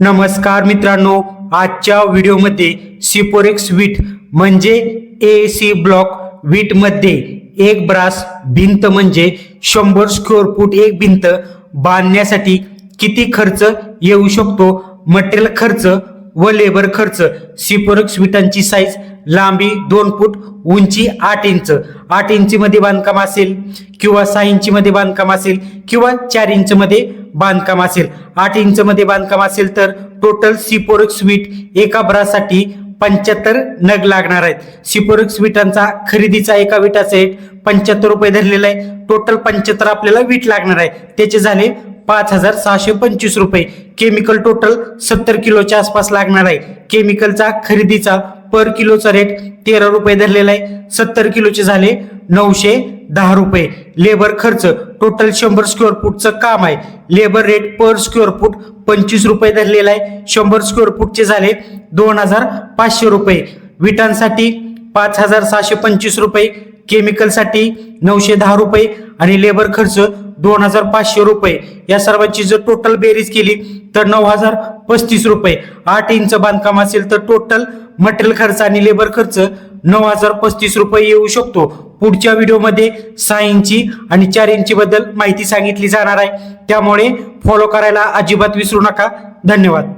नमस्कार मित्रांनो आजच्या व्हिडिओमध्ये सिपोरेक्स वीट म्हणजे ए सी ब्लॉक वीटमध्ये एक ब्रास भिंत म्हणजे शंभर स्क्वेअर फूट एक भिंत बांधण्यासाठी किती खर्च येऊ शकतो? मटेरियल खर्च व लेबर खर्च. सिपोरेक्स विटांची साईज लांबी दोन फूट उंची आठ इंच. आठ इंचीमध्ये बांधकाम असेल किंवा सहा इंचीमध्ये बांधकाम असेल किंवा चार इंचमध्ये बांधकाम असेल. आठ इंच मध्ये बांधकाम असेल तर टोटल सिपोरक वीट एका ब्रासाठी पंच्याहत्तर नग लागणार आहेत. सिपोरक विटांचा खरेदीचा एका विटाचा रेट पंच्याहत्तर रुपये धरलेला आहे. टोटल पंच्याहत्तर आपल्याला वीट लागणार आहे. त्याचे झाले पाच हजार सहाशे पंचवीस रुपये. केमिकल टोटल सत्तर किलोच्या आसपास लागणार आहे. केमिकलचा खरेदीचा पर किलोचा रेट तेरा रुपये धरलेला आहे. सत्तर किलोचे झाले नऊशे दहा रुपये. लेबर खर्च टोटल शंभर स्क्वेअर फूटचं काम आहे. Labour rate per square foot पंचवीस रुपये धरलेला आहे. शंभर स्क्वेअर फूटचे झाले दोन हजार पाचशे रुपये. विटांसाठी पाच हजार सहाशे पंचवीस रुपये. केमिकलसाठी नऊशे दहा रुपये. आणि लेबर खर्च दोन हजार पाचशे रुपये. या सर्वांची जर टोटल बेरीज केली तर नऊ हजार पस्तीस रुपये. आठ इंच बांधकाम असेल तर टोटल मटेरियल खर्च आणि लेबर खर्च नऊ हजार पस्तीस रुपये येऊ शकतो. पुढच्या व्हिडिओमध्ये सहा इंची आणि चार इंची बद्दल माहिती सांगितली जाणार आहे. त्यामुळे फॉलो करायला अजिबात विसरू नका. धन्यवाद.